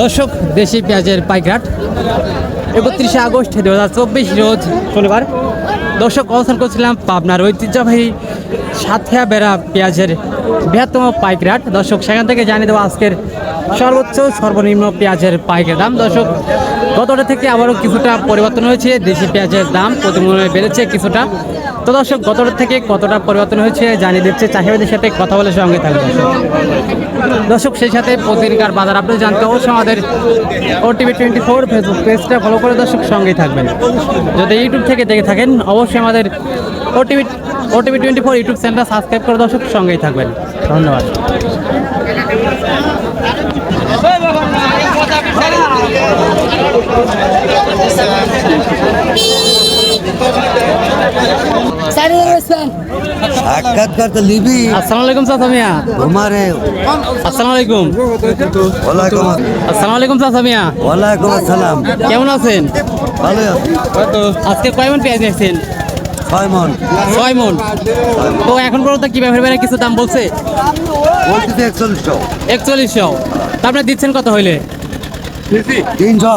দর্শক, দেশি পেঁয়াজের পাইকাট একত্রিশে আগস্ট দু হাজার চব্বিশ রোজ শনিবার। দর্শক, অবস্থান করছিলাম পাবনার ঐতিহ্যবাহী সাথিয়া বেড়া পেঁয়াজের বৃহত্তম পাইকরাট দর্শক, সেখান থেকে জানিয়ে দেবো আজকের সর্বোচ্চ সর্বনিম্ন পেঁয়াজের পাইকার দাম। দর্শক, গতটা থেকে আবারও কিছুটা পরিবর্তন হয়েছে। দেশি পেঁয়াজের দাম প্রতিমূল্যে বেড়েছে কিছুটা। তো দর্শক, গতটা থেকে কতটা পরিবর্তন হয়েছে জানিয়ে দিচ্ছে চাষিবাদের সাথে কথা বলে সঙ্গে থাকবে দর্শক, সেই সাথে প্রতিদিনকার বাজার আপনি জানতে অবশ্যই আমাদের ওটিভি টোয়েন্টি ফোর ফেসবুক পেজটা ফলো করে দর্শক সঙ্গেই থাকবেন। যদি ইউটিউব থেকে দেখে থাকেন, অবশ্যই আমাদের OTV OTV twenty four YouTube চ্যানেলটা সাবস্ক্রাইব করে দর্শক সঙ্গেই থাকবেন। ধন্যবাদ। সাক্ষাৎকার তো লিবি। আসসালামু আলাইকুম চাচা মিয়া তোমারে আসসালামু আলাইকুম। ওয়ালাইকুম আসসালামু আলাইকুম চাচা মিয়া ওয়ালাইকুম আসসালাম। কেমন আছেন? ভালো। আজকে কয় মন পেঁয়াজ নিয়েছেন ছয় মন। ছয় মন। তো এখন পর্যন্ত কি ব্যাপারে কিছু দাম বলছে? বলতেছে একচল্লিশশো। একচল্লিশশো। তা আপনি দিচ্ছেন কত হইলে? তিনশো।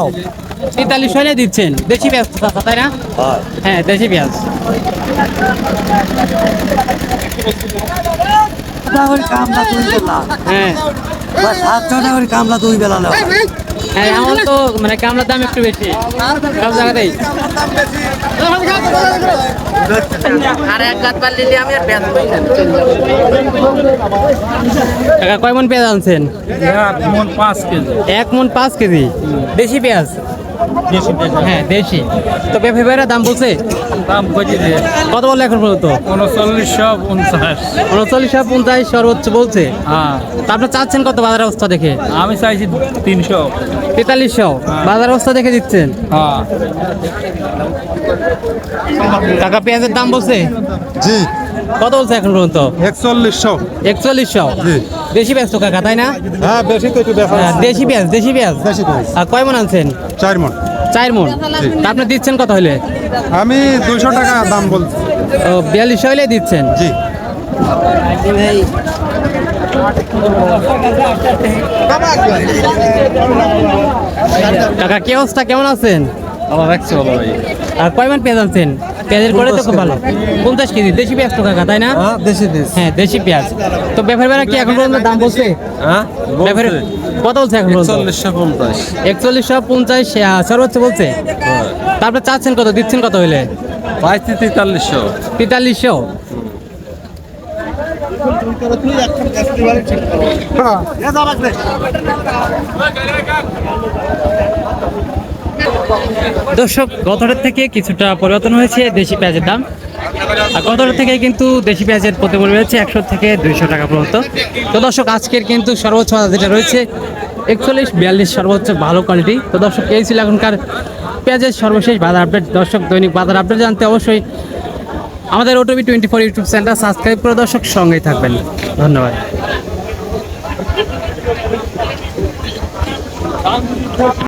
তেতাল্লিশ হইলে দিচ্ছেন। দেশি পেঁয়াজ তো চাচা, তাই না? হ্যাঁ। দেশি পেঁয়াজ। কামলা তুই বেলা হ্যাঁ। সাতশো টাকা কামলা তুই বেলা নেওয়া হ্যাঁ আমার তো মানে কামলার দাম একটু বেশি। সব জায়গাতেই। কয় মন পেঁয়াজ আনছেন? এক মন পাঁচ কেজি। এক মন পাঁচ কেজি। দেশি পেঁয়াজ? হ্যাঁ দেশি। তো পেঁপে দাম বলছে? দাম কত বলল এখন পর্যন্ত? উনচল্লিশশো উনচাশ উনচল্লিশ পঞ্চাশ সর্বোচ্চ বলছে। হ্যাঁ। তা চাচ্ছেন কত বাজার অবস্থা দেখে? আমি চাইছি তিনশো। তেতাল্লিশশো। বাজার অবস্থা দেখে দিচ্ছেন? হ্যাঁ। টাকা পেঁয়াজের দাম বলছে? জি। কত বলছে এখন পর্যন্ত? একচল্লিশশো। একচল্লিশশো। দেশি পেঁয়াজ তো কাকা তাই না? হ্যাঁ বেশি তো একটু দেশি পেঁয়াজ দেশি পেঁয়াজ? দেশি। আর কয় মন আনছেন? চার মন। চার মন। তা আপনি দিচ্ছেন কত হইলে? আমি দুইশো টাকা দাম বলছি। ও বিয়াল্লিশশো হইলে দিচ্ছেন? জি। কাকা কি অবস্থা? কেমন আছেন? আমার রাখছি ভালো ভাই। আর কয় মান পেঁয়াজ আনছেন? পেঁয়াজের করে তো খুব ভালো। পঞ্চাশ কেজি দেশি পেঁয়াজ তো কাকা তাই না? হ্যাঁ দেশি হ্যাঁ দেশি পেঁয়াজ। তো ব্যাপার বেলা কি এখন পর্যন্ত দাম বলছে? হ্যাঁ ব্যাপারে কত বলছে এখন পর্যন্ত? চল্লিশশো পঞ্চাশ। একচল্লিশশো পঞ্চাশ সর্বোচ্চ বলছে? তারপরে চাচ্ছেন কত দিচ্ছেন কত হইলে? পাইছি তেতাল্লিশশো। তেতাল্লিশশো? দর্শক গতরের থেকে কিছুটা পরিবর্তন হয়েছে দেশি পেঁয়াজের দাম। আর গতরের থেকে কিন্তু দেশি পেঁয়াজের প্রতিমূল্য রয়েছে একশো থেকে দুইশো টাকা পর্যন্ত। তো দর্শক, আজকের কিন্তু সর্বোচ্চ যেটা রয়েছে, একচল্লিশ, বিয়াল্লিশ সর্বোচ্চ ভালো কোয়ালিটি তো দর্শক, এই ছিল এখনকার পেঁয়াজের সর্বশেষ বাজার আপডেট দর্শক, দৈনিক বাজার আপডেট জানতে অবশ্যই আমাদের ওটিভি টোয়েন্টি ফোর ইউটিউব চ্যানেলটা সাবস্ক্রাইব করে দর্শক সঙ্গেই থাকবেন। ধন্যবাদ।